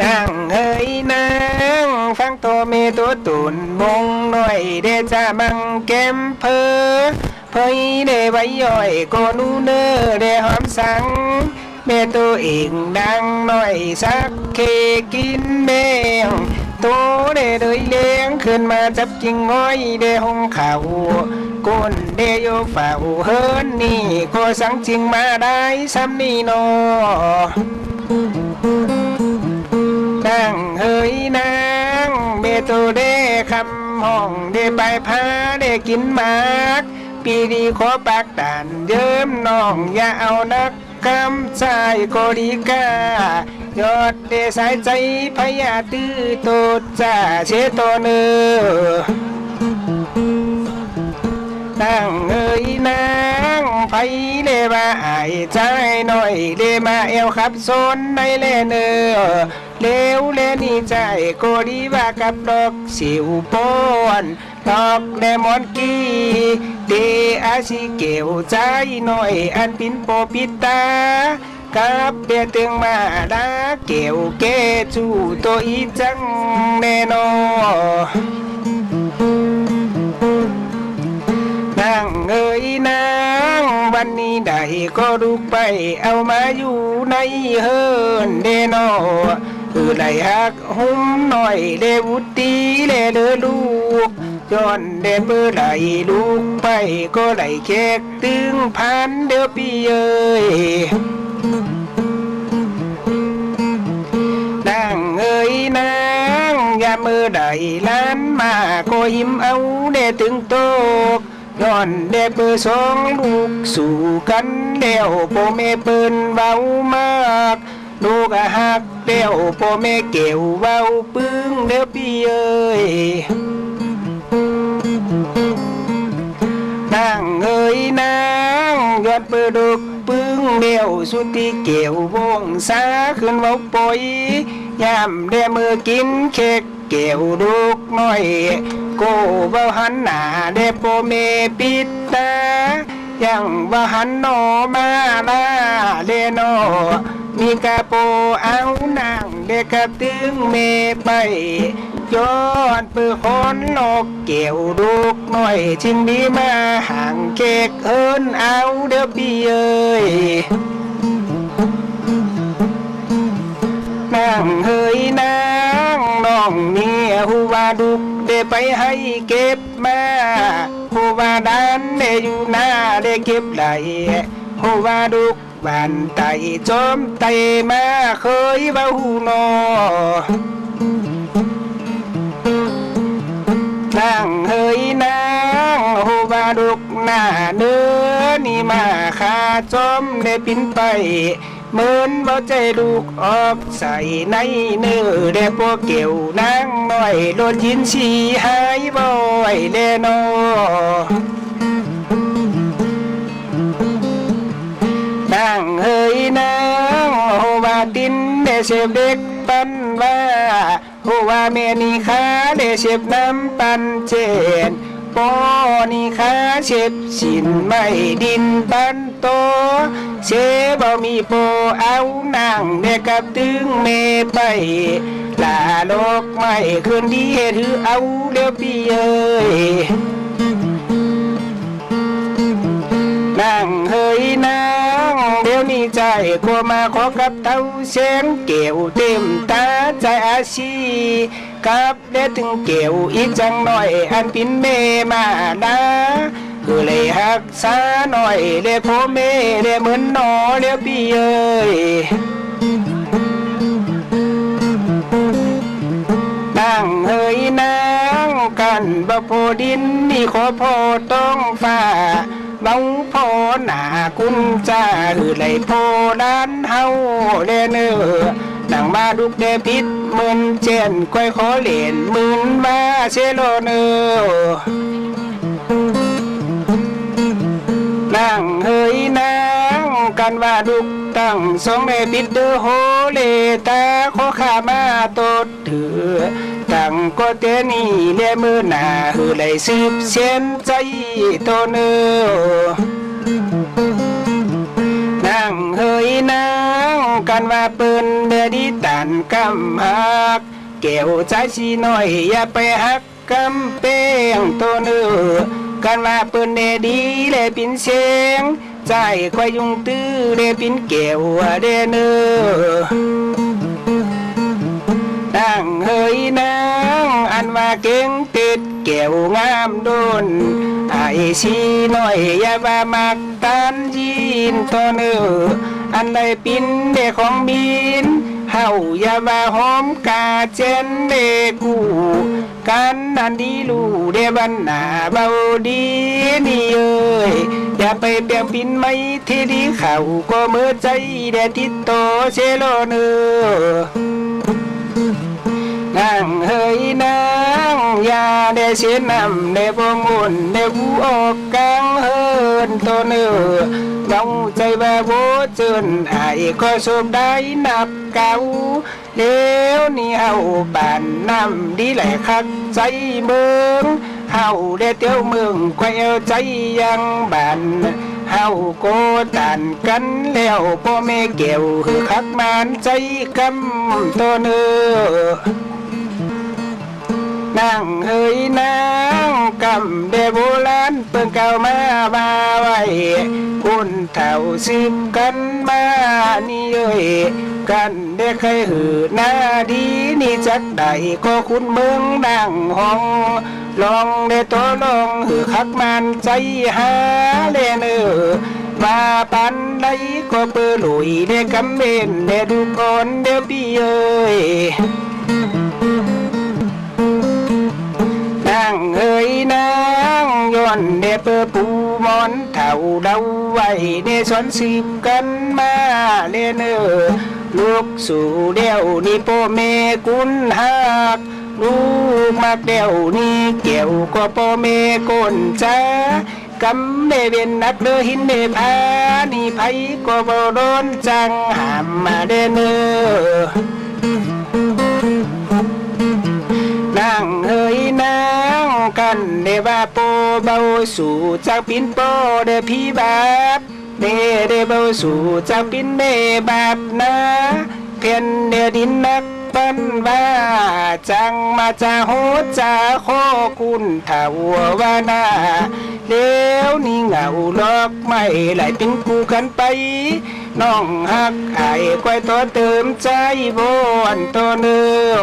นั่งเฮ้ยนั่งฟังตัวเมตัวตุนมงหน่อยเดจะมังเกมเพอเพยเดไว้ย่อยโกนูเนอเดหอมสัง เมตัวเองดังหน่อยสักเคกินแมงตัวเดเลยเลี้ยงขึ้นมาจับจิงง้อยเดหงเขาก้นเดโยฝ่าเฮินนี่ก็สังจริงมาได้ซ้ำนี่นอ นั่งเฮ้ยนางเมโตเดคำห้องเดไปพาเดกินมากปีดีขอปากด่านเยิ้มน้องอย่าเอานักคำชายก็ดีกายอดเดสายใจพยาตื้อโตดจ่าเชโตเนอ นั่งเอ้ยนางไผเลมาอายใจหน่อยเลมาเอวขับโซนในเลเนอเลวเลนี่ใจโกดีว่ากับดอกสิวปอนดอกเลมอนกีเดอาชิเกวใจหน่อยอันปินโปปิตากับเดียตึงมาดาเกวเกจูตัวอีจังแน่นอนางเอ้ยนางวันนี้ได้ก็ลุกไปเอามาอยู่ในเฮินเดนอเออได้หักหุ้มหน่อยเลวุตีเลเลลูกย้อนเดนเบอร์ไหลลูกไปก็ได้แขกตึงพันเดียวปีเอ้ยนางเอ้ยนางยามมือใดล้านมาก็ยิ้มเอาเดถึงโตก ย้อนเดเบอร์สองลูกสู่กันเดียวโปเมเปิ้นเบามากลูกอะหักเดียวโปเมเกี่ยวเบาปึ้งเดียวพี่เอ้ยนางเอ้ยนางยอดเปิดดกปึ้งเดียวสุดที่เกี่ยววงสาขึ้นเว้าปอยยามเดมือกินเค้กเกี่ยวดุกน้อย โกเว้าหันหน้าเดโปเมปิดตายังว่หันโนมาลาเลโนมีกาโปเอานางเด็กกะตึงเมไปย้อนปือหอนโลกเกี่ยวลูกหน่อยชิงดีมาห่างเค้กเอินเอาเด้อพี่เอ้ยนางเฮยนางน้องเมียหูว่าดุก ไปให้เก็บมาหูว่าดานเดอยู่หน้าเดเก็บไหลหูว่าดุกบานไตจอมไตมาเคยเบาหูนอนางเฮยนางโฮบาดุกหน้าเนื้อนี่มาคาจอมได้ปินไป เหมือนบ่ใจลูกออกใส่ในเนื้อเดพวกเกี่ยวนางน้อยโดนยินชีหายบ่อยเลนอนางเฮยนางโฮวาดินเดเสพเด็กปันว่าโฮวาเมนีคาเดเสพน้ำปันเจน ปอนีคาเสพสินไม่ดินปันโตเสบ่มีโปเอานางเดกับตึงเมไปลาโลกไม่คืนดีถือเอาเดี๋ยวพี่เอ้ยนางเฮยนางเดี๋ยวนี้ใจกลัวมาขอกับเต้าเสียงเกี่ยวเต็มตาใจอาชี กับเดถึงเกี่ยวอีกจังหน่อยอันปินเมมาดาคือเลยหักษาหน่อยเลยพ่อเมเลยเหมือนนอเดี๋ยพี่เอ้ยนางเฮยนางกันบ่โพดินนี่ขอพอต้องฟ้าเบาพอหนาคุณจ้าหือไหลโพด้านเฮาเลเนอ นังมาดุกเดพิษมืนเจนก้อยขอเหรียญมืนมาเชโลเนอนางเฮยนางกันว่าดุกตั้งสองในปิดเดอโฮเลตาขอข้ามาตดถือตั้งก็เตนี่เลมือหนาหือไหลสืบเส้นใจโตเนอ กันว่าเปิ้นเดือดีตันกำหักแก้วใจสีน้อยอย่าไปหักกำเป้งตัวเนื้อกันว่าเปิ้นเดดีเลยปินเสียงใจควายยุงตื้อเดปินแก้วเดเนื้อนางเฮยนางอันว่าเก่งติดแก้วงามโดน สีน้อยอย่าว่ามักตันยินตัวเนื้ออันใดปินเดของบินเฮาอย่าว่าหอมกาเจนเดกูกันนันดีลูเดบันหนาเบาดีนี่เอ้ยอย่าไปเปียงปินไม่ที่ดีเขาก็เมื่อใจเดติดโตเชโลเนอ นางเฮยนางย่าได้เสียนำได้บ่งุนได้วูออกกลางเฮินตัวเนื้อน้องใจว่าโบจนไอ้ก็สมได้นับเก่าเล้วนี่เฮาบานน้ำดีแหละคักใจเมืองเฮาได้เที่ยวเมืองควายใจยังบานเฮาโกตันกันแล้วพ่อแม่เกี่ยวคือคักมานใจกำตัวเนื้อ นางเฮยนางกำเดโบราณเปิ้งเก่ามาบาไว้คุณเท่าสิบกันมานี่เอ้ยกันได้เคยหือหน้าดีนี่จักใดก็คุณเมืองดังห้องลองได้ตัวลองหือคักมันใจหาเลนเออมาปันใดก็เปื้อลุยได้กำเบนได้ดูก่อนเดี๋ยวพี่เอ้ยางเอ้ยนางย้อนเดเปอปูมอนเท่าเดาไว้เดสวนสืบกันมาเลนเออลูกสู่เดียวนี่พ่อแม่กุนหักลูกมักเดียวนี่เกี่ยวก็พ่อแม่ก้นจ้ากำเดเวนนักเดอหินเดพานี่ไผก็บ่โดนจังหามมาเดนเนอนางเอ้ยนาง กันเดว่าโปเบาสู่จากปินโปเดพี่แบบเดเดเบาสู่จากปินเดแบบนะเพียนเดดินนักปันว่าจังมาจาโหจาโคคุณเท่าวานาเดี๋ยวนี้เหงาลอกไม่ไหลเป็นกูกันไปน้องหักไอ้ควายตัวเติมใจบอนตัวเนื้อ